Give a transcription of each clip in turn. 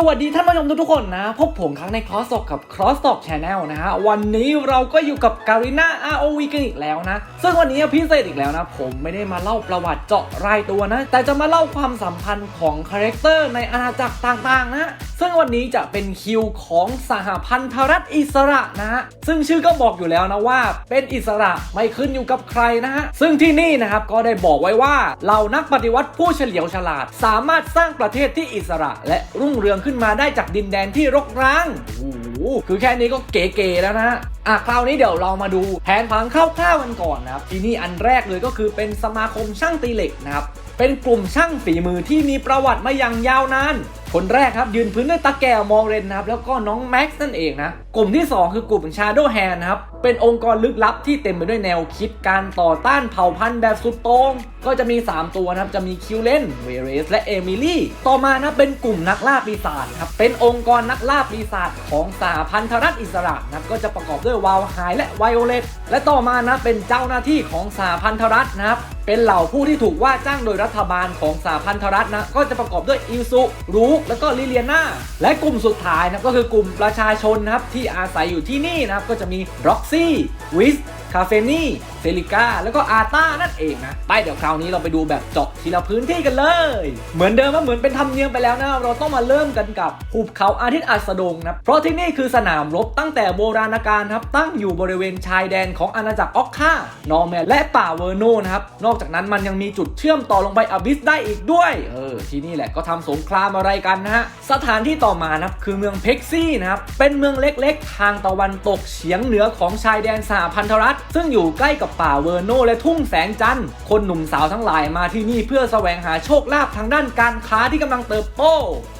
สวัสดีท่านผู้ชมทุกๆคนนะ พบผมครั้งใน Cross Talk กับ Cross Talk Channel นะฮะ วันนี้เราก็อยู่กับการีน่า ROV กันอีกแล้วนะ ซึ่งวันนี้พิเศษอีกแล้วนะ ผมไม่ได้มาเล่าประวัติเจาะรายตัวนะ แต่จะมาเล่าความสัมพันธ์ของคาแรคเตอร์ในอาณาจักรต่างๆ นะ ซึ่งวันนี้จะเป็นคิวของสหพันธรัฐอิสระนะฮะ ซึ่งชื่อก็บอกอยู่แล้วนะว่า เป็นอิสระไม่ขึ้นอยู่กับใครนะฮะ ซึ่งที่นี่นะครับก็ได้บอกไว้ว่าเหล่านักปฏิวัติผู้เฉลียวฉลาด สามารถสร้างประเทศที่อิสระและรุ่งเรืองขึ้นมาได้จากดินแดนที่รกร้างโอ้โหคือแค่นี้ก็เก๋ๆแล้วนะฮะอะคราวนี้เดี๋ยวเรามาดูแผนผังคร่าวๆกันก่อนนะครับ ที่นี่อันแรกเลยก็คือเป็นสมาคมช่างตีเหล็กนะครับเป็นกลุ่มช่างฝีมือที่มีประวัติมาอย่างยาวนาน คนแรกครับยืนพื้นด้วยตาแก้วมองเรนนะครับแล้วก็น้องแม็กซ์นั่นเองนะกลุ่มที่ 2 คือกลุ่ม Shadow Hand นะครับเป็นองค์กรลึกลับที่เต็มไปด้วยแนวคิดการต่อต้านเผ่าพันธุ์แบบสุดโต่งก็จะมี 3 ตัวนะครับจะมีคิวเลนเวเรสและเอมิลี่ต่อมานะเป็นกลุ่มนักล่าปีศาจครับเป็นองค์กรนักล่าปีศาจของสหพันธรัฐอิสระนะครับก็จะประกอบด้วยวาลไฮและไวโอเลตและต่อมานะเป็นเจ้าหน้าที่ของสหพันธรัฐนะครับ เป็นเหล่าผู้ที่ถูกว่าจ้างโดยรัฐบาลของสหพันธรัฐนะก็จะประกอบด้วยอิลซุรูกและก็ลิเลียนาและกลุ่มสุดท้ายนะก็คือกลุ่มประชาชนนะครับที่อาศัยอยู่ที่นี่นะครับก็จะมีร็อกซี่วิสคาเฟนี่ เซลิก้าแล้วก็อาต้านั่นเองนะ ไปเดี๋ยวคราวนี้เราไปดูแบบเจาะทีละพื้นที่กันเลย เหมือนเดิมว่าเหมือนเป็นธรรมเนียมไปแล้วนะเราต้องมาเริ่มกันกับหุบเขาอาทิตย์อัสดงนะเพราะที่นี่คือสนามรบตั้งแต่โบราณกาลครับตั้งอยู่บริเวณชายแดนของอาณาจักรออกค่านอร์แมนและป่าเวอร์โนนะครับนอกจากนั้นมันยังมีจุดเชื่อมต่อลงไปอบิสได้อีกด้วยเออที่นี่แหละก็ทำสงครามอะไรกันนะฮะสถานที่ต่อมานะครับคือเมืองเพ็กซี่นะครับเป็นเมืองเล็กๆ ทางตะวันตกเฉียงเหนือของชายแดนสหพันธรัฐ ซึ่งอยู่ใกล้กับป่าเวอร์โนและทุ่งแสงจันทร์คนหนุ่มสาวทั้งหลายมาที่นี่เพื่อแสวงหาโชคลาภทางด้านการค้าที่กำลังเติบโต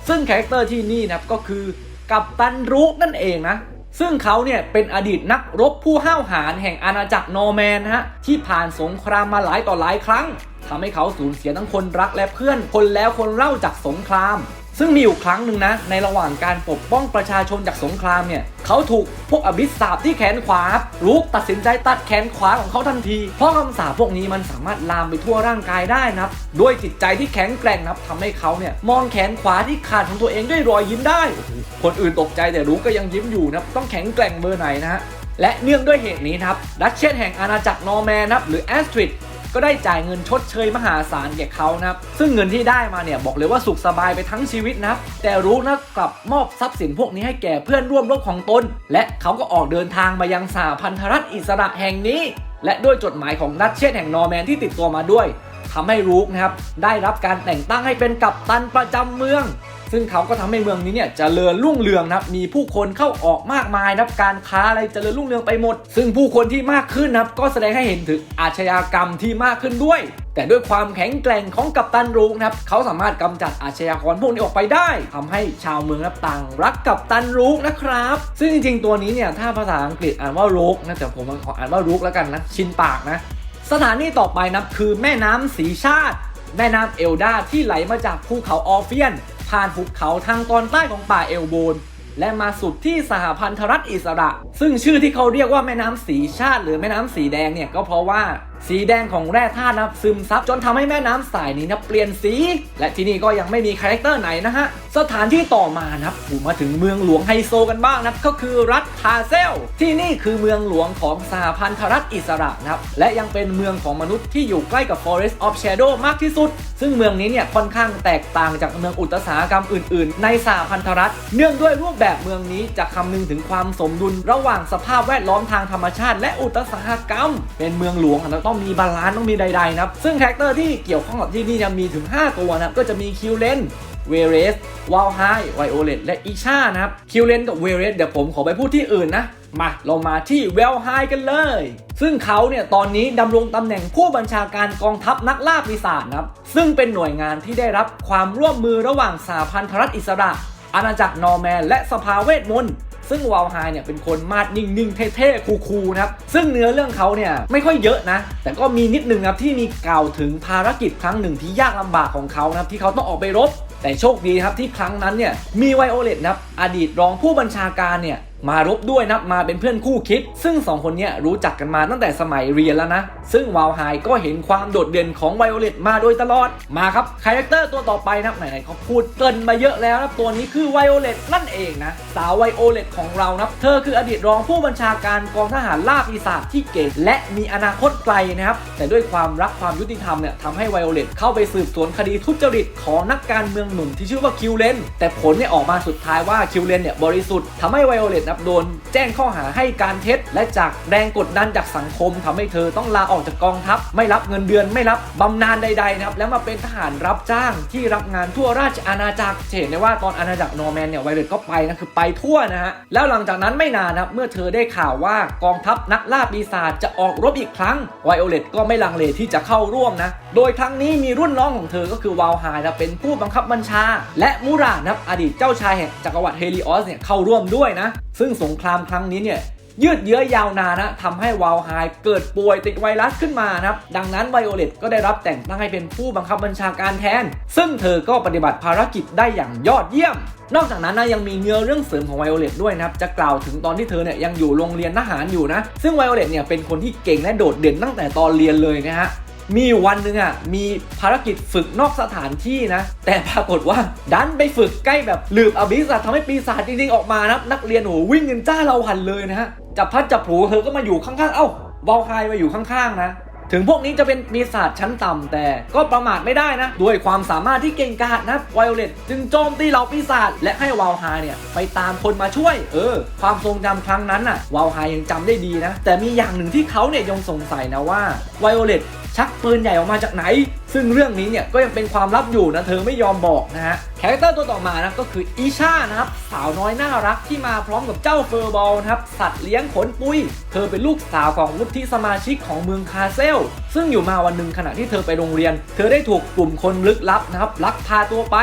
ซึ่งคาแรคเตอร์ที่นี่นะครับก็คือกัปตันรูกนั่นเองนะซึ่งเขาเนี่ยเป็นอดีตนักรบผู้ห้าวหาญแห่งอาณาจักรนอร์แมนนะฮะที่ผ่านสงครามมาหลายต่อหลายครั้งทำให้เขาสูญเสียทั้งคนรักและเพื่อนคนแล้วคนเล่าจากสงคราม ซึ่งมีอยู่ครั้งหนึ่งนะ ในระหว่างการปกป้องประชาชนจากสงครามเนี่ยเขาถูกพวกอบิสสาบที่แขนขวาลูกตัดสินใจตัดแขนขวาของเขาทันที เพราะคำสาปพวกนี้มันสามารถลามไปทั่วร่างกายได้นะครับด้วยจิตใจที่แข็งแกร่งนะครับทำให้เขาเนี่ยมองแขนขวาที่ขาดของตัวเองด้วยรอยยิ้มได้ คนอื่นตกใจแต่รู้ก็ยังยิ้มอยู่นะครับต้องแข็งแกร่งเบอร์ไหนนะฮะและเนื่องด้วยเหตุนี้นะครับดัชเชสแห่งอาณาจักรนอร์แมนนะครับหรือแอสตริด ก็ได้จ่ายเงินชดเชยมหาศาลแก่เขานะครับซึ่งเงินที่ได้มาเนี่ยบอกเลยว่าสุขสบายไปทั้งชีวิตนะครับแต่รู้นะกลับมอบทรัพย์สินพวกนี้ให้แก่เพื่อนร่วมรบของตน และเขาก็ออกเดินทางมายังสหพันธรัฐอิสระแห่งนี้ และด้วยจดหมายของนัทเชษแห่งนอร์แมนที่ติดตัวมาด้วยทำให้รูกนะครับได้รับการแต่งตั้งให้เป็นกัปตันประจำเมือง ซึ่งเขาก็ทำให้เมืองนี้เนี่ยจเจริญรุ่งเรืองนะครับมีผู้คนเข้าออกมากมายนะครับการค้าอะไรจเจริญรุ่งเรืองไปหมด ซึ่งผู้คนที่มากขึ้นนะครับก็แสดงให้เห็นถึงอาชญากรรมที่มากขึ้นด้วย แต่ด้วยความแข็งแกร่งของกัปตันรูกนะครับเขาสามารถกำจัดอาชญากรพวกนี้ออกไปได้ทำให้ชาวเมืองนับต่างรักกัปตันรูกนะครับ ซึ่งจริงๆตัวนี้เนี่ยถ้าภาษาอังกฤษอ่านว่ารูกนะแต่ผมขออ่านว่ารูกแล้วกันนะชินปากนะ สถานีต่อไปนะคือแม่น้ำสีชาติแม่น้ำเอลดาที่ไหลมาจากภูเขาออฟเฟียน ผ่านหุบเขาทางตอนใต้ของป่าเอลโบน และมาสุดที่สหพันธรัฐอิสระ ซึ่งชื่อที่เขาเรียกว่าแม่น้ำสีชาติหรือแม่น้ำสีแดงเนี่ยก็เพราะว่า สีแดงของแร่ธาตุนะซึมซับจนทำให้แม่น้ำสายนี้นะเปลี่ยนสี และที่นี่ก็ยังไม่มีคาแรคเตอร์ไหนนะฮะ สถานที่ต่อมานะครับผมมาถึงเมืองหลวงไฮโซกันบ้างนะก็คือรัฐพาเซล ที่นี่คือเมืองหลวงของสหพันธรัฐอิสระนะครับและยังเป็นเมืองของมนุษย์ที่อยู่ใกล้กับ Forest of Shadow มากที่สุด ซึ่งเมืองนี้เนี่ยค่อนข้างแตกต่างจากเมืองอุตสาหกรรมอื่น ๆ ในสหพันธรัฐ เนื่องด้วยรูปแบบเมืองนี้จะคำนึงถึงความสมดุลระหว่างสภาพแวดล้อมทางธรรมชาติ และอุตสาหกรรม เป็นเมืองหลวงอะต้องมีบาลานซ์ต้องมีใดๆนะครับ ซึ่งคาแรคเตอร์ที่เกี่ยวข้องกับที่นี่จะมีถึง 5 ตัวนะครับ ก็จะมีคิวเลนเวเรสวาลไฮไวโอเลตและอีชานะครับ คิวเลนกับเวเรสเดี๋ยวผมขอไปพูดที่อื่นนะ มาเรามาที่เวลไฮกันเลย ซึ่งเขาเนี่ยตอนนี้ดำรงตำแหน่งผู้บัญชาการกองทัพนักล่าปีศาจนะครับ ซึ่งเป็นหน่วยงานที่ได้รับความร่วมมือระหว่างสหพันธรัฐอิสระอาณาจักรนอร์แมนและสภาเวทมนต์ ซึ่งวาลไฮเนี่ยเป็นคนมาดนิ่งๆ เท่ๆ คูลๆนะครับ ซึ่งเนื้อเรื่องเขาเนี่ยไม่ค่อยเยอะนะ แต่ก็มีนิดนึงครับที่มีกล่าวถึงภารกิจครั้งหนึ่งที่ยากลำบากของเขานะครับที่เขาต้องออกไปรบแต่โชคดีครับที่ครั้งนั้นเนี่ยมีไวโอเลตนะครับอดีตรองผู้บัญชาการเนี่ย มารบด้วยนะมาเป็นเพื่อนคู่คิด ซึ่งสองคนนี้รู้จักกันมาตั้งแต่สมัยเรียนแล้วนะ ซึ่งวาวไฮก็เห็นความโดดเด่นของไวโอเลตมาโดยตลอดมาครับคาแรคเตอร์ตัวต่อไปนะไหนๆเขาพูดเกินมาเยอะแล้วนะตัวนี้คือไวโอเลตนั่นเองนะสาวไวโอเลตของเรานะเธอคืออดีตรองผู้บัญชาการกองทหารล่าปีศาจที่เก่งและมีอนาคตไกลนะครับแต่ด้วยความรักความยุติธรรมเนี่ยทำให้ไวโอเลตเข้าไปสืบสวนคดีทุจริตของนักการเมืองหนุ่มที่ชื่อว่าคิวเลนแต่ผลเนี่ยออกมาสุดท้ายว่าคิวเลนเนี่ยบริสุทธิ์ทำให้ไวโอเลตนับโดนแจ้งข้อหาให้การเท็จ และจากแรงกดดันจากสังคมทำให้เธอต้องลาออกจากกองทัพ ไม่รับเงินเดือนไม่รับบำนาญใดๆนะครับแล้วมาเป็นทหารรับจ้างที่รับงานทั่วราชอาณาจักรเห็นได้ว่าตอนอาณาจักรนอร์แมนเนี่ยไวโอเลตก็ไปนะคือไปทั่วนะฮะแล้วหลังจากนั้นไม่นานนะเมื่อเธอได้ข่าวว่ากองทัพนักล่าปีศาจจะออกรบอีกครั้งไวโอเลตก็ไม่ลังเลที่จะเข้าร่วมนะโดยครั้งนี้มีรุ่นน้องของเธอก็คือวาลไฮนะเป็นผู้บังคับบัญชา และมูรานะอดีตเจ้าชายแห่งจักรวรรดิเฮลิออสเนี่ยเข้าร่วมด้วยนะ ซึ่งสงครามครั้งนี้เนี่ยยืดเยื้อยาวนานนะทำให้วาลไฮเกิดป่วยติดไวรัสขึ้นมานะครับ ดังนั้นไวโอเลตก็ได้รับแต่งตั้งให้เป็นผู้บังคับบัญชาการแทน ซึ่งเธอก็ปฏิบัติภารกิจได้อย่างยอดเยี่ยม นอกจากนั้นนะยังมีเนื้อเรื่องเสริมของไวโอเลตด้วยนะครับ จะกล่าวถึงตอนที่เธอเนี่ยยังอยู่โรงเรียนทหารอยู่นะ ซึ่งไวโอเลตเนี่ยเป็นคนที่เก่งและโดดเด่นตั้งแต่ตอนเรียนเลยนะฮะ มีวันหนึ่งอะมีภารกิจฝึกนอกสถานที่นะ แต่ปรากฏว่าดันไปฝึกใกล้แบบหลืบอบิสอะทำให้ปีศาจจริงๆออกมานะครับนักเรียนโหวิ่งกันจ้าเราหันเลยนะฮะจับพัดจับผูเธอก็มาอยู่ข้างๆเอ้าวอลไฮมาอยู่ข้างๆนะถึงพวกนี้จะเป็นปีศาจชั้นต่ำแต่ก็ประมาทไม่ได้นะ ด้วยความสามารถที่เก่งกาจนะไวโอเลตจึงโจมตีเหล่าปีศาจและให้วาลไฮเนี่ยไปตามคนมาช่วย เออ ความทรงจำครั้งนั้นน่ะวาลไฮยังจำได้ดีนะ แต่มีอย่างหนึ่งที่เขาเนี่ยยังสงสัยนะว่าไวโอเลต ชักปืนใหญ่ออกมาจากไหน ซึ่งเรื่องนี้เนี่ยก็ยังเป็นความลับอยู่นะเธอไม่ยอมบอกนะฮะคาแรคเตอร์ตัวต่อมานะก็คืออีชานะครับสาวน้อยน่ารักที่มาพร้อมกับเจ้าเฟอร์บอลนะครับสัตว์เลี้ยงขนปุย เธอเป็นลูกสาวของวุฒิสมาชิกของเมืองคาเซล ซึ่งอยู่มาวันหนึ่งขณะที่เธอไปโรงเรียน เธอได้ถูกกลุ่มคนลึกลับนะครับลักพาตัวไป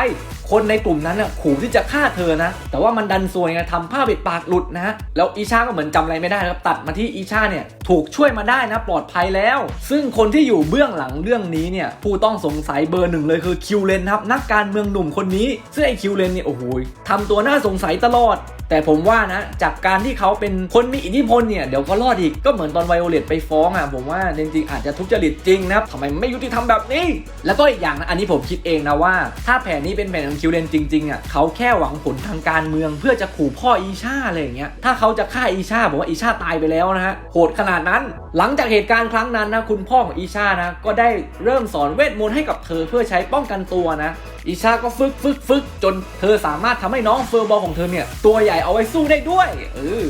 คนในกลุ่มนั้นน่ะขู่ที่จะฆ่าเธอนะ แต่ว่ามันดันซวยไงทำผ้าปิดปากหลุดนะฮะแล้วอีชาก็เหมือนจำอะไรไม่ได้นะครับตัดมาที่อีชาเนี่ย ถูกช่วยมาได้นะปลอดภัยแล้ว ซึ่งคนที่อยู่เบื้องหลังเรื่องนี้เนี่ยผู้ต้องสงสัยเบอร์หนึ่งเลยคือคิวเลนครับนักการเมืองหนุ่มคนนี้ซึ่งไอคิวเลนเนี่ยโอ้โหทำตัวน่าสงสัยตลอด แต่ผมว่านะ จากการที่เขาเป็นคนมีอิทธิพลเนี่ยเดี๋ยวก็รอดอีกก็เหมือนตอนไวโอเลตไปฟ้องอะผมว่าจริงๆอาจจะทุจริตจริงนะครับทำไมไม่ยุติธรรมแบบนี้ แล้วก็อีกอย่างนะอันนี้ผมคิดเองนะว่า ถ้าแผนนี้เป็นแผนของคิวเลนจริงๆอะเขาแค่หวังผลทางการเมืองเพื่อจะขู่พ่ออีชาอะไรอย่างเงี้ยถ้าเขาจะฆ่าอีชาผมว่าอีชาตายไปแล้วนะฮะโหดขนาดนั้น หลังจากเหตุการณ์ครั้งนั้นนะคุณพ่อของอีชานะก็ได้เริ่มสอนเวทมนต์ให้กับเธอเพื่อใช้ป้องกันตัวนะ อีชาก็ฝึกฝึกฝึกจนเธอสามารถทำให้น้องเฟอร์บอลของเธอเนี่ยตัวใหญ่เอาไว้สู้ได้ด้วยเออ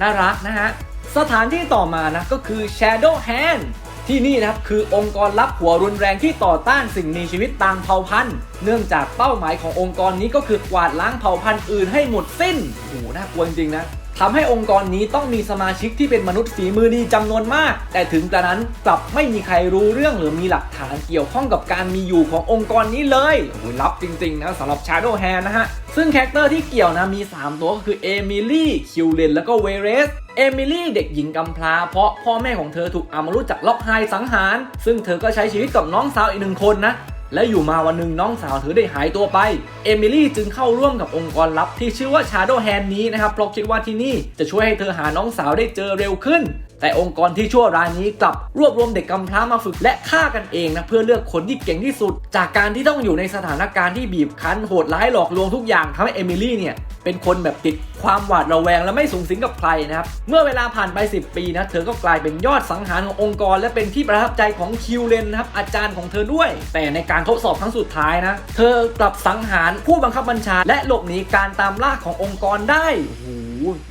น่ารักนะฮะสถานที่ต่อมานะก็คือ Shadow Hand ที่นี่นะครับคือองค์กรลับหัวรุนแรงที่ต่อต้านสิ่งมีชีวิตต่างเผ่าพันธุ์ เนื่องจากเป้าหมายขององค์กรนี้ก็คือกวาดล้างเผ่าพันธุ์อื่นให้หมดสิ้นโอ้โหน่ากลัวจริงนะ ทำให้องค์กรนี้ต้องมีสมาชิกที่เป็นมนุษย์ฝีมือดีจำนวนมาก แต่ถึงกระนั้นกลับไม่มีใครรู้เรื่องหรือมีหลักฐานเกี่ยวข้องกับการมีอยู่ขององค์กรนี้เลยโอ้ยลับจริงๆนะสำหรับ Shadow Hand นะฮะ ซึ่งแคคเตอร์ที่เกี่ยวนะมี 3 ตัวก็คือเอมิลี่คิวเลนแล้วก็เวเรสเอมิลี่เด็กหญิงกำพร้าเพราะพ่อแม่ของเธอถูกอามารุจากล็อกไฮสังหาร ซึ่งเธอก็ใช้ชีวิตกับน้องสาวอีกหนึ่งคนนะ และอยู่มาวันหนึ่งน้องสาวเธอได้หายตัวไป เอมิลี่จึงเข้าร่วมกับองค์กรลับที่ชื่อว่า Shadow Hand นี้นะครับเพราะคิดว่าที่นี่จะช่วยให้เธอหาน้องสาวได้เจอเร็วขึ้น แต่องค์กรที่ชั่วร้ายนี้กลับรวบรวมเด็กกำพร้ามาฝึกและฆ่ากันเองนะเพื่อเลือกคนที่เก่งที่สุด จากการที่ต้องอยู่ในสถานการณ์ที่บีบคั้นโหดร้ายหลอกลวงทุกอย่างทำให้เอมิลี่เนี่ยเป็นคนแบบติดความหวาดระแวงและไม่สูงสิงกับใครนะครับ เมื่อเวลาผ่านไป 10 ปีนะ เธอก็กลายเป็นยอดสังหารขององค์กร และเป็นที่ประทับใจของคิวเลนนะครับ อาจารย์ของเธอด้วย แต่ในการทดสอบครั้งสุดท้ายนะ เธอกลับสังหารผู้บังคับบัญชา และหลบหนีการตามล่าขององค์กรได้โอ้โห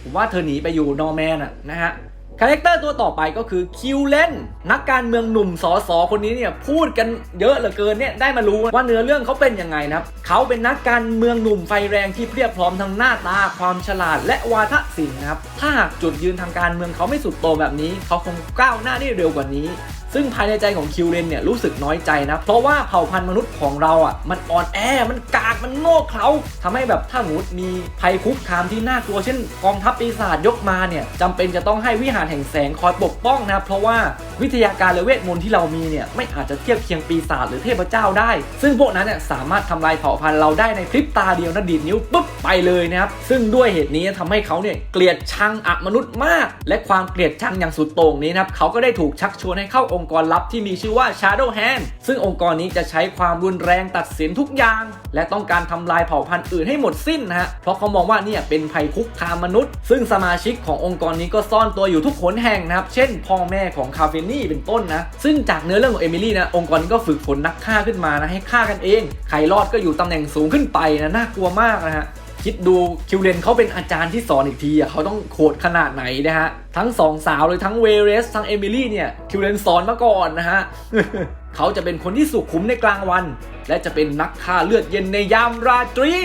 ผมว่าเธอหนีไปอยู่นอร์แมนอะนะฮะ คาแรคเตอร์ตัวต่อไปก็คือคิวเลนนักการเมืองหนุ่มสอสอคนนี้เนี่ยพูดกันเยอะเหลือเกินเนี่ยได้มารู้ว่าเนื้อเรื่องเขาเป็นยังไงนะครับเขาเป็นนักการเมืองหนุ่มไฟแรงที่เพียบพร้อมทั้งหน้าตาความฉลาดและวาทศิลป์นะครับถ้าหากจุดยืนทางการเมืองเขาไม่สุดโต่งแบบนี้ เขาคงก้าวหน้าได้เร็วกว่านี้ ซึ่งภายในใจของคิวเลนเนี่ยรู้สึกน้อยใจนะ เพราะว่าเผ่าพันธุ์มนุษย์ของเราอะมันอ่อนแอ มันกาก มันโง่เขลาทำให้แบบถ้าสมมติมีภัยคุกคามที่น่ากลัวเช่นกองทัพปีศาจยกมาเนี่ยจำเป็นจะต้องให้วิหารแห่งแสงคอยปกป้องนะเพราะว่าวิทยาการและเวทมนต์ที่เรามีเนี่ยไม่อาจจะเทียบเคียงปีศาจหรือเทพเจ้าได้ ซึ่งพวกนั้นเนี่ยสามารถทำลายเผ่าพันธุ์เราได้ในพริบตาเดียวนะดีดนิ้วปุ๊บไปเลยนะครับซึ่งด้วยเหตุนี้ทำให้เขาเนี่ยเกลียดชังอมนุษย์มาก และความเกลียดชังอย่างสุดโต่งนี้นะครับเขาก็ได้ถูกชักชวนให้เข้าองค์องค์กรลับที่มีชื่อว่า Shadow Hand ซึ่งองค์กรนี้จะใช้ความรุนแรงตัดสินทุกอย่าง และต้องการทำลายเผ่าพันธุ์อื่นให้หมดสิ้นนะฮะ เพราะเขามองว่าเนี่ยเป็นภัยคุกคามมนุษย์ ซึ่งสมาชิกขององค์กรนี้ก็ซ่อนตัวอยู่ทุกขนแห่งนะครับ เช่น พ่อแม่ของคาเฟนี่เป็นต้นนะ ซึ่งจากเนื้อเรื่องของเอมิลี่นะ องค์กรนี้ก็ฝึกฝนนักฆ่าขึ้นมานะให้ฆ่ากันเอง ใครรอดก็อยู่ตำแหน่งสูงขึ้นไปนะ น่ากลัวมากนะฮะ คิดดูคิวเลนเขาเป็นอาจารย์ที่สอนอีกทีอะเขาต้องโหดขนาดไหนนะฮะ ทั้งสองสาวเลยทั้งเวเรส ทั้งเอมิลี่เนี่ยคิวเลนสอนมาก่อนนะฮะเขาจะเป็นคนที่สุขุมในกลางวัน และจะเป็นนักฆ่าเลือดเย็นในยามราตรี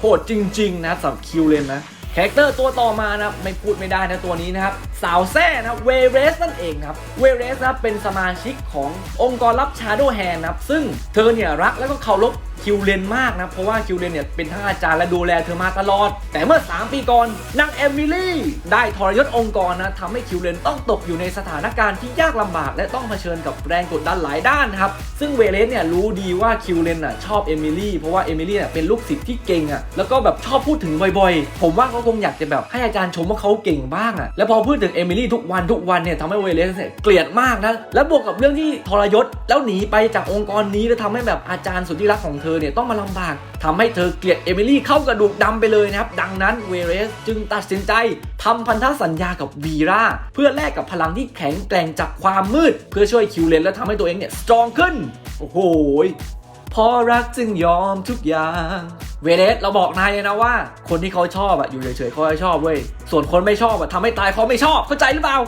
โหดจริง ๆ นะสำหรับคิวเลนนะคาแรคเตอร์ตัวต่อมานะไม่พูดไม่ได้นะตัวนี้นะครับ สาวแซ่นะเวเรสนั่นเองครับเวเรสนะเป็นสมาชิกขององค์กรลับชาโดแฮนนะครับซึ่งเธอเนี่ยรักแล้วก็เคารพ คิวเลนมากนะ เพราะว่าคิวเลนเนี่ยเป็นทั้งอาจารย์และดูแลเธอมาตลอด แต่เมื่อ 3 ปีก่อนนางเอมิลี่ ได้ทรยศองค์กรนะทำให้คิวเลนต้องตกอยู่ในสถานการณ์ที่ยากลำบาก และต้องเผชิญกับแรงกดดันหลายด้านครับ ซึ่งเวเรสเนี่ยรู้ดีว่าคิวเลนอะชอบเอมิลี่เพราะว่าเอมิลี่เนี่ยเป็นลูกศิษย์ที่เก่งอะแล้วก็แบบชอบพูดถึงบ่อยๆ ผมว่าเขาคงอยากจะแบบให้อาจารย์ชมว่าเขาเก่งบ้างอะแล้วพอพูดถึงเอมิลี่ทุกวันทุกวันเนี่ยทำให้เวเรสเนี่ยเกลียดมากนะแล้วบวกกับเรื่องที่ทรยศแล้วหนีไปจากองค์กรนี้แล้วทำให้แบบอาจารย์สุดที่รักของเธอเนี่ยต้องมาลำบากทำให้เธอเกลียดเอมิลี่เข้ากระดูกดำไปเลยนะครับ ดังนั้นเวเรสจึงตัดสินใจทำพันธสัญญากับวีราเพื่อแลกกับพลังที่แข็งแกร่งจากความมืด เพื่อช่วยคิวเลนและทำให้ตัวเองเนี่ยสตรองขึ้น โอ้โหพอรักจึงยอมทุกอย่างเวเดสเราบอกนายเลยนะว่า คนที่เขาชอบอะอยู่เฉยๆเขาจะชอบเว้ยส่วนคนไม่ชอบอะทำให้ตายเขาไม่ชอบเข้าใจหรือเปล่า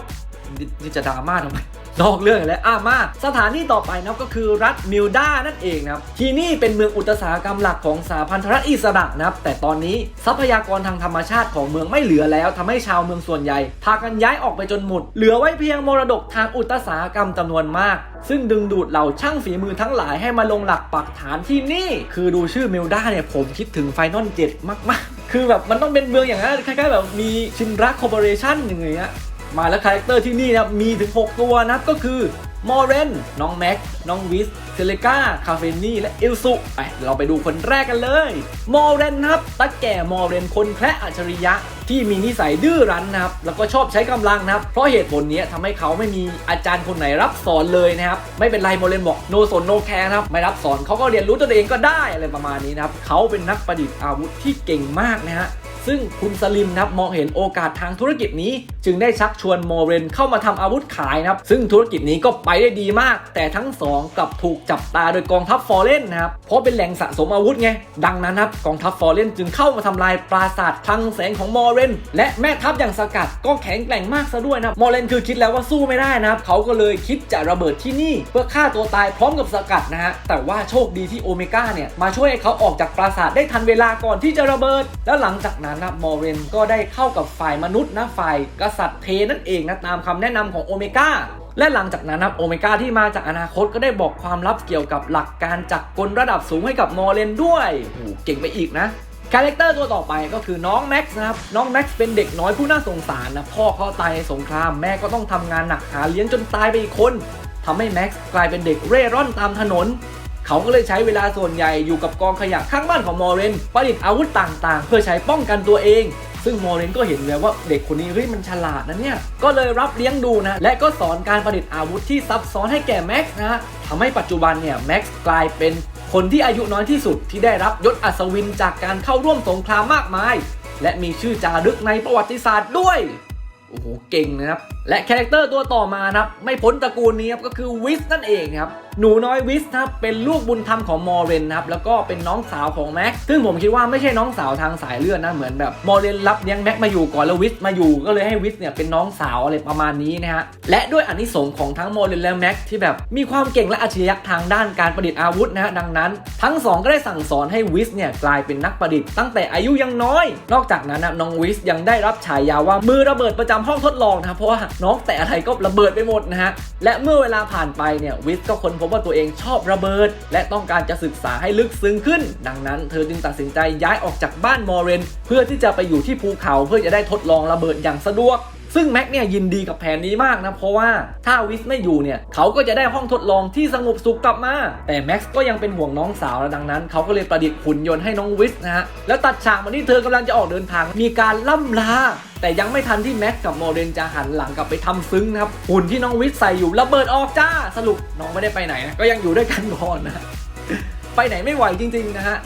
นี่นี่จะดราม่าทำไม นอกเรื่องแล้วอะมาสถานที่ต่อไปนะครับก็คือรัฐมิลดานั่นเองนะครับที่นี่เป็นเมืองอุตสาหกรรมหลักของสหพันธรัฐอิสระนะครับแต่ตอนนี้ทรัพยากรทางธรรมชาติของเมืองไม่เหลือแล้วทำให้ชาวเมืองส่วนใหญ่ พากันย้ายออกไปจนหมด เหลือไว้เพียงมรดกทางอุตสาหกรรมจำนวนมาก ซึ่งดึงดูดเหล่าช่างฝีมือทั้งหลายให้มาลงหลักปักฐานที่นี่ คือดูชื่อมิลดาเนี่ยผมคิดถึงไฟนอลเจ็ดมากๆ คือแบบมันต้องเป็นเมืองอย่างนั้นคล้ายๆแบบมีชินรักคอร์ปอเรชั่นอย่างเงี้ย มาแล้วคาแรคเตอร์ที่นี่นะครับมีถึง 6 ตัวนะครับก็คือมอเรนน้องแม็ก น้องวิสเซเลกาคาเฟนี่ และอิลซุไปเราไปดูคนแรกกันเลย มอเรนนะครับตาแก่มอเรนคนแคระอัจฉริยะที่มีนิสัยดื้อรั้นนะครับ แล้วก็ชอบใช้กำลังนะครับ เพราะเหตุผลนี้ทำให้เขาไม่มีอาจารย์คนไหนรับสอนเลยนะครับ ไม่เป็นไรมอเรนบอกโนสนโนแคร์นะครับ ไม่รับสอนเขาก็เรียนรู้ตัวเองก็ได้อะไรประมาณนี้นะครับ เขาเป็นนักประดิษฐ์อาวุธที่เก่งมากนะฮะ ซึ่งคุณสลิมนะครับมองเห็นโอกาสทางธุรกิจนี้ จึงได้ชักชวนโมเรนเข้ามาทำอาวุธขายนะครับ ซึ่งธุรกิจนี้ก็ไปได้ดีมาก แต่ทั้งสองกลับถูกจับตาโดยกองทัพฟอร์เรนนะครับเพราะเป็นแหล่งสะสมอาวุธไงดังนั้นนะครับกองทัพฟอร์เรนจึงเข้ามาทำลายปราสาทคลังแสงของมอเรนและแม่ทัพอย่างสกัดก็แข็งแกร่งมากซะด้วยนะครับมเรนคือคิดแล้วว่าสู้ไม่ได้นะครับเขาก็เลยคิดจะระเบิดที่นี่ เพื่อฆ่าตัวตายพร้อมกับสกัดนะฮะแต่ว่าโชคดีที่โอเมก้าเนี่ยมาช่วยให้เขาออกจากปราสาทได้ทันเวลาก่อนที่จะระเบิด แล้วหลังจากนั้นนะมอเรนก็ได้เข้ากับฝ่ายมนุษย์นะฝ่ายกษัตริย์เทนั่นเองนะตามคำแนะนำของโอเมก้าและหลังจากนั้นนะโอเมก้าที่มาจากอนาคตก็ได้บอกความลับเกี่ยวกับหลักการจักกลระดับสูงให้กับมอร์เรนด้วยโอ้เก่งไปอีกนะคาแรคเตอร์ตัวต่อไปก็คือน้องแม็กซ์นะครับ น้องแม็กซ์เป็นเด็กน้อยผู้น่าสงสารนะ พ่อเขาตายในสงคราม แม่ก็ต้องทำงานหนักหาเลี้ยงจนตายไปอีกคนทำให้แม็กซ์กลายเป็นเด็กเร่ร่อนตามถนน เขาก็เลยใช้เวลาส่วนใหญ่อยู่กับกองขยะข้างบ้านของมอร์เรนประดิษฐ์อาวุธต่างๆ เพื่อใช้ป้องกันตัวเอง ซึ่งมอร์เรนก็เห็นแล้วว่าเด็กคนนี้เฮ้ยมันฉลาดนะเนี่ย ก็เลยรับเลี้ยงดูนะ และก็สอนการประดิษฐ์อาวุธที่ซับซ้อนให้แก่แม็กซ์นะทำให้ปัจจุบันเนี่ยแม็กซ์กลายเป็นคนที่อายุน้อยที่สุดที่ได้รับยศอัศวินจากการเข้าร่วมสงครามมากมาย และมีชื่อจารึกในประวัติศาสตร์ด้วยโอ้โหเก่งนะครับ และคาแรคเตอร์ตัวต่อมานะครับ ไม่พ้นตระกูลนี้ครับก็คือวิสนั่นเองครับหนูน้อยวิสนะครับเป็นลูกบุญธรรมของมอร์เรนนะครับแล้วก็เป็นน้องสาวของแม็กซึ่งผมคิดว่าไม่ใช่น้องสาวทางสายเลือดนะเหมือนแบบมอร์เรนรับเลี้ยงแม็กมาอยู่ก่อนแล้ววิสมาอยู่ก็เลยให้วิสเนี่ยเป็นน้องสาวอะไรประมาณนี้นะฮะและด้วยอานิสงส์ของทั้งมอร์เรนและแม็กที่แบบมีความเก่งและอัจฉริยะทางด้านการประดิษฐ์อาวุธนะฮะดังนั้น ทั้งสองก็ได้สั่งสอนให้วิสเนี่ยกลายเป็นนักประดิษฐ์ตั้งแต่อายุยังน้อย นอกจากนั้นนะน้องวิสยังได้รับฉายาว่ามือระเบิดประจำห้องทดลองนะครับเพราะว่าน้องแต่อะไรก็ระเบิดไปหมดนะฮะและเมื่อเวลาผ่านไปเนี่ยวิสก็ค้นพบว่าตัวเองชอบระเบิด และต้องการจะศึกษาให้ลึกซึ้งขึ้น ดังนั้นเธอจึงตัดสินใจย้ายออกจากบ้านมอร์เรน เพื่อที่จะไปอยู่ที่ภูเขาเพื่อจะได้ทดลองระเบิดอย่างสะดวก ซึ่งแม็กเนี่ยยินดีกับแผนนี้มากนะ เพราะว่าถ้าวิสไม่อยู่เนี่ย เขาก็จะได้ห้องทดลองที่สงบสุขกลับมา แต่แม็กซ์ก็ยังเป็นห่วงน้องสาวและดังนั้น เขาก็เลยประดิษฐ์หุ่นยนต์ให้น้องวิสนะฮะ แล้วตัดฉากมาที่เธอกำลังจะออกเดินทาง มีการล่ำลา แต่ยังไม่ทันที่แม็กซ์กับโมเดนจะหันหลังกลับไปทำซึ้งนะครับหุ่นที่น้องวิสใส่อยู่ระเบิดออกจ้าสรุปน้องไม่ได้ไปไหนนะก็ยังอยู่ด้วยกันก่อนนะไปไหนไม่ไหวจริงๆนะฮะ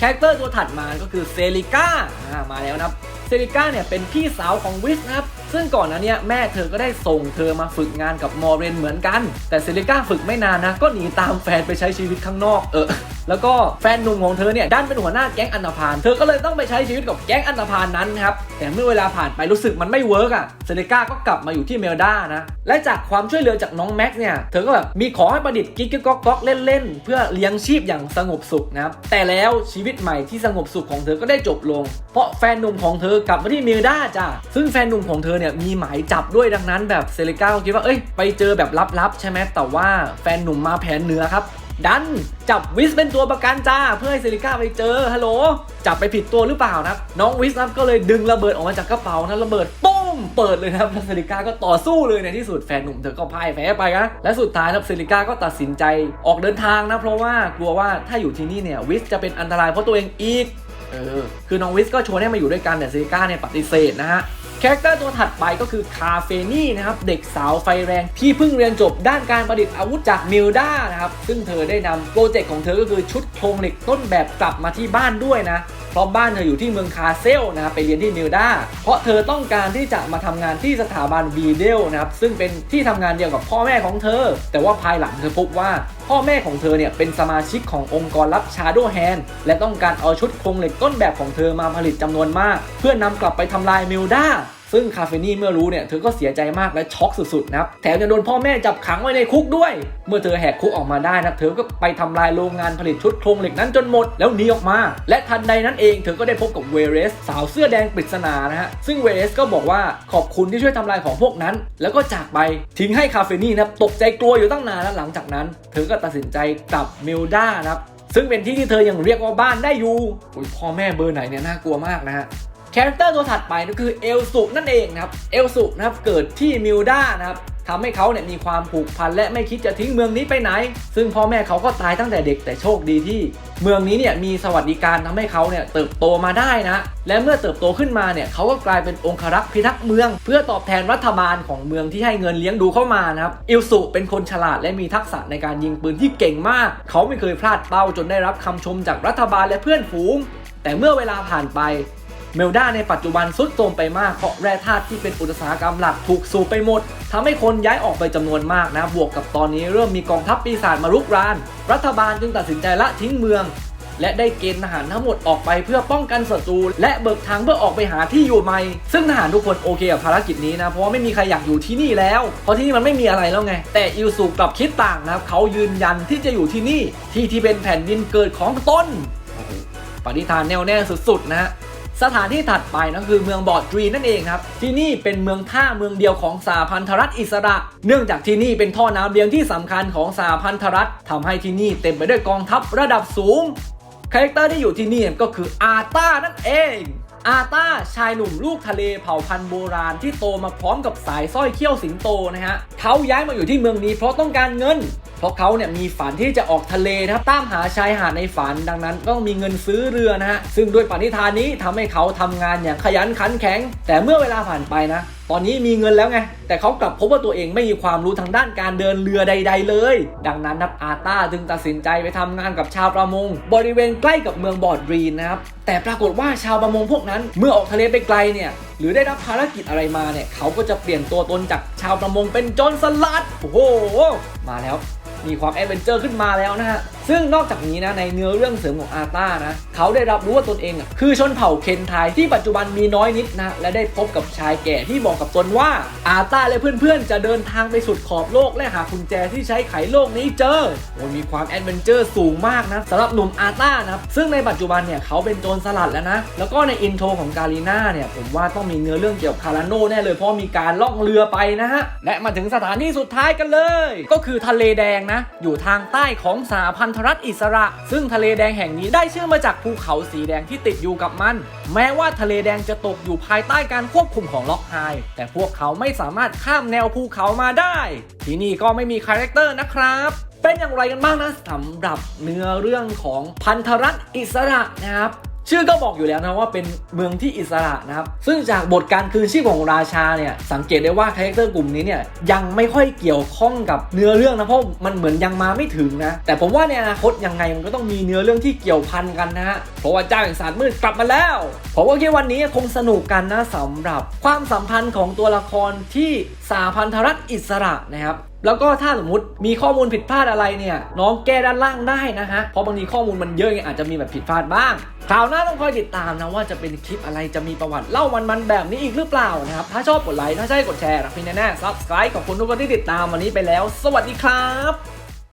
แรคเตอร์ตัวถัดมาก็คือเซริก้าอ่ามาแล้วนะครับ เซริก้าเนี่ยเป็นพี่สาวของวิสนะครับ ซึ่งก่อนหน้าเนี้แม่เธอก็ได้ส่งเธอมาฝึกงานกับมอเรนเหมือนกัน แต่เซริก้าฝึกไม่นานนะ ก็หนีตามแฟนไปใช้ชีวิตข้างนอก เออ แล้วก็แฟนหนุ่มของเธอเนี่ยดันเป็นหัวหน้าแก๊งอันธพาล เธอก็เลยต้องไปใช้ชีวิตกับแก๊งอันธพาลนั้นครับ แต่เมื่อเวลาผ่านไปรู้สึกมันไม่เวิร์กอะเซริก้าก็กลับมาอยู่ที่เมลดานะ และจากความช่วยเหลือจากน้องแม็กเนี่ย เธอก็แบบมีของให้ประดิษฐ์กิ๊กกิ๊กก๊อกก๊อกเล่นๆ เพื่อเลี้ยงชีพอย่างสงบสุขนะครับ แต่แล้วชีวิตใหม่ที่สงบสุขของเธอก็ได้จบลง เพราะแฟนหนุ่มของเธอกลับมาที่เมลดาจ้ะซึ่งแฟนหนุ่มของเธอเนี่ยมีหมายจับด้วยดังนั้นแบบเซริก้าคิดว่าเอ้ยไปเจอแบบลับๆใช่ไหมแต่ว่าแฟนหนุ่มมาแผนเหนือครับดันจับวิสเป็นตัวประกันจ้า เพื่อให้เซริก้าไปเจอฮัลโหลจับไปผิดตัวหรือเปล่านะน้องวิสนับก็เลยดึงระเบิดออกมาจากกระเป๋านะระเบิดปุ้มเปิดเลยนะครับแล้วเซริก้าก็ต่อสู้เลยในที่สุดแฟนหนุ่มเธอก็พ่ายแพ้ไปนะและสุดท้ายนะครับเซริก้าก็ตัดสินใจออกเดินทางนะ เพราะว่ากลัวว่าถ้าอยู่ที่นี่เนี่ยวิสจะเป็นอันตรายเพราะตัวเองอีก เออ คือน้องวิสก็ชวนให้มาอยู่ด้วยกันแต่เซริก้าเนี่ยปฏิเสธนะฮะคาแรคเตอร์ตัวถัดไปก็คือคาเฟนี่นะครับ เด็กสาวไฟแรงที่เพิ่งเรียนจบด้านการประดิษฐ์อาวุธจากมิลด้านะครับ ซึ่งเธอได้นำโปรเจกต์ของเธอก็คือชุดโครงเหล็กต้นแบบกลับมาที่บ้านด้วยนะ เพราะบ้านเธออยู่ที่เมืองคาเซลนะครับไปเรียนที่มิลด้าเพราะเธอต้องการที่จะมาทำงานที่สถาบันบีเดลนะครับซึ่งเป็นที่ทำงานเดียวกับพ่อแม่ของเธอ แต่ว่าภายหลังเธอพบว่าพ่อแม่ของเธอเนี่ยเป็นสมาชิกขององค์กรลับ Shadow Hand และต้องการเอาชุดโครงเหล็กต้นแบบของเธอมาผลิตจำนวนมาก เพื่อนำกลับไปทำลายมิลดา ซึ่งคาเฟนี่เมื่อรู้เนี่ยเธอก็เสียใจมากและช็อกสุดๆนะครับแถมยังโดนพ่อแม่จับขังไว้ในคุกด้วย เมื่อเธอแหกคุกออกมาได้นะเธอก็ไปทำลายโรงงานผลิตชุดโครงเหล็กนั้นจนหมด แล้วหนีออกมา และทันใดนั้นเองเธอก็ได้พบกับเวเรส สาวเสื้อแดงปริศนานะฮะซึ่งเวเรสก็บอกว่าขอบคุณที่ช่วยทำลายของพวกนั้น แล้วก็จากไปทิ้งให้คาเฟนี่นะครับตกใจกลัวอยู่ตั้งนานแล้วหลังจากนั้น เธอก็ตัดสินใจกลับมิลดานะครับซึ่งเป็นที่ที่เธอยังเรียกว่าบ้านได้อยู่พ่อแม่เบอร์ไหนเนี่ยน่ากลัวมากนะฮะ คาแรคเตอร์ตัวถัดไปก็คือเอลสุนั่นเองนะครับเอลสุนะครับเกิดที่มิลด้านะครับทำให้เขาเนี่ยมีความผูกพันและไม่คิดจะทิ้งเมืองนี้ไปไหน ซึ่งพ่อแม่เขาก็ตายตั้งแต่เด็กแต่โชคดีที่ เมืองนี้เนี่ยมีสวัสดิการทำให้เขาเนี่ยเติบโตมาได้นะและเมื่อเติบโตขึ้นมาเนี่ยเขาก็กลายเป็นองครักษ์พิทักษ์เมือง เพื่อตอบแทนรัฐบาลของเมืองที่ให้เงินเลี้ยงดูเข้ามานะครับอิลสุเป็นคนฉลาดและมีทักษะในการยิงปืนที่เก่งมาก เขาไม่เคยพลาดเป้าจนได้รับคำชมจากรัฐบาลและเพื่อนฝูง แต่เมื่อเวลาผ่านไป เมลดาในปัจจุบันสุดโทรมไปมากเพราะแร่ธาตุที่เป็นอุตสาหกรรมหลักถูกสูบไปหมดทำให้คนย้ายออกไปจำนวนมากนะ บวกกับตอนนี้เริ่มมีกองทัพปีศาจมารุกราน รัฐบาลจึงตัดสินใจละทิ้งเมือง และได้เกณฑ์ทหารทั้งหมดออกไปเพื่อป้องกันศัตรูและเบิกทางเพื่อออกไปหาที่อยู่ใหม่ ซึ่งทหารทุกคนโอเคกับภารกิจนี้นะเพราะว่าไม่มีใครอยากอยู่ที่นี่แล้ว เพราะที่นี่มันไม่มีอะไรแล้วไง แต่อิลซูกลับคิดต่างนะครับเขายืนยันที่จะอยู่ที่นี่ที่ที่เป็นแผ่นดินเกิดของตนปณิธานแน่วแน่สุดๆนะฮะ สถานที่ถัดไปนะคือเมืองบอดดรีนั่นเองครับ ที่นี่เป็นเมืองท่าเมืองเดียวของสหพันธรัฐอิสระ เนื่องจากที่นี่เป็นท่อน้ำเลี้ยงที่สำคัญของสหพันธรัฐทำให้ที่นี่เต็มไปด้วยกองทัพระดับสูงคาแรคเตอร์ที่อยู่ที่นี่ก็คืออาต้านั่นเองอาตาชายหนุ่มลูกทะเลเผ่าพันธุ์โบราณที่โตมาพร้อมกับสายสร้อยเขี้ยวสิงโตนะฮะเขาย้ายมาอยู่ที่เมืองนี้เพราะต้องการเงิน ราะเขาเนี่ยมีฝันที่จะออกทะเลนะครับตามหาชายหาดในฝันดังนั้นต้องมีเงินซื้อเรือนะฮะซึ่งด้วยปณิธานนี้ทำให้เขาทำงานอย่างขยันขันแข็ง แต่เมื่อเวลาผ่านไปนะ ตอนนี้มีเงินแล้วไง แต่เขากลับพบว่าตัวเองไม่มีความรู้ทางด้านการเดินเรือใด ๆ เลย ดังนั้นนับอาตาจึงตัดสินใจไปทำงานกับชาวประมง บริเวณใกล้กับเมืองบอร์ดรีนนะครับแต่ปรากฏว่าชาวประมงพวกนั้น เมื่อออกทะเลไปไกลเนี่ยหรือได้รับภารกิจอะไรมาเนี่ยเขาก็จะเปลี่ยนตัวตนจากชาวประมงเป็นโจรสลัดโอ้โหมาแล้ว มีความแอดเวนเจอร์ขึ้นมาแล้วนะฮะ ซึ่งนอกจากนี้นะในเนื้อเรื่องเสริมของอาต้านะ เขาได้รับรู้ว่าตนเองคือชนเผ่าเคนไทที่ปัจจุบันมีน้อยนิดนะ และได้พบกับชายแก่ที่บอกกับตนว่าอาต้าและเพื่อนๆ จะเดินทางไปสุดขอบโลกและหากุญแจที่ใช้ไขโลกนี้เจอโอ้มีความแอดเวนเจอร์สูงมากนะสำหรับหนุ่มอาต้านะครับซึ่งในปัจจุบันเนี่ยเขาเป็นโจรสลัดแล้วนะ แล้วก็ในอินโทรของกาลีน่าเนี่ยผมว่าต้องมีเนื้อเรื่องเกี่ยวกับคาราโน่แน่เลยเพราะมีการล่องเรือไปนะฮะและมาถึงสถานที่สุดท้ายกันเลย ก็คือทะเลแดงนะอยู่ทางใต้ของสหพันธรัฐอิสระ ซึ่งทะเลแดงแห่งนี้ได้ชื่อมาจากภูเขาสีแดงที่ติดอยู่กับมัน แม้ว่าทะเลแดงจะตกอยู่ภายใต้การควบคุมของล็อกไฮแต่พวกเขาไม่สามารถข้ามแนวภูเขามาได้ ที่นี่ก็ไม่มีคาแรคเตอร์นะครับเป็นอย่างไรกันบ้างนะสำหรับเนื้อเรื่องของพันธรัฐอิสระนะครับ ชื่อก็บอกอยู่แล้วนะว่าเป็นเมืองที่อิสระนะครับ ซึ่งจากบทการคืนชีพของราชาเนี่ย สังเกตได้ว่าคาแรคเตอร์กลุ่มนี้เนี่ยยังไม่ค่อยเกี่ยวข้องกับเนื้อเรื่องนะ เพราะมันเหมือนยังมาไม่ถึงนะ แต่ผมว่าในอนาคตยังไงมันก็ต้องมีเนื้อเรื่องที่เกี่ยวพันกันนะฮะ เพราะว่าเจ้าแห่งศาสตร์มืดกลับมาแล้วผมว่าแคิดวันนี้คงสนุกกันนะสำหรับความสัมพันธ์ของตัวละครที่สาพันธรัฐอิสระนะครับแล้วก็ถ้าสมมติมีข้อมูลผิดพลาดอะไรเนี่ย น้องแก้ด้านล่างได้นะฮะ เพราะบางทีข้อมูลมันเยอะไงอาจจะมีแบบผิดพลาดบ้าง คราวหน้าต้องคอยติดตามนะว่าจะเป็นคลิปอะไรจะมีประวัติเล่ามันๆแบบนี้อีกหรือเปล่านะครับ ถ้าชอบกดไลค์ ถ้าใช่กดแชร์รักพี่แน่ๆ subscribe ขอบคุณทุกคนที่ติดตามวันนี้ไปแล้ว สวัสดีครับ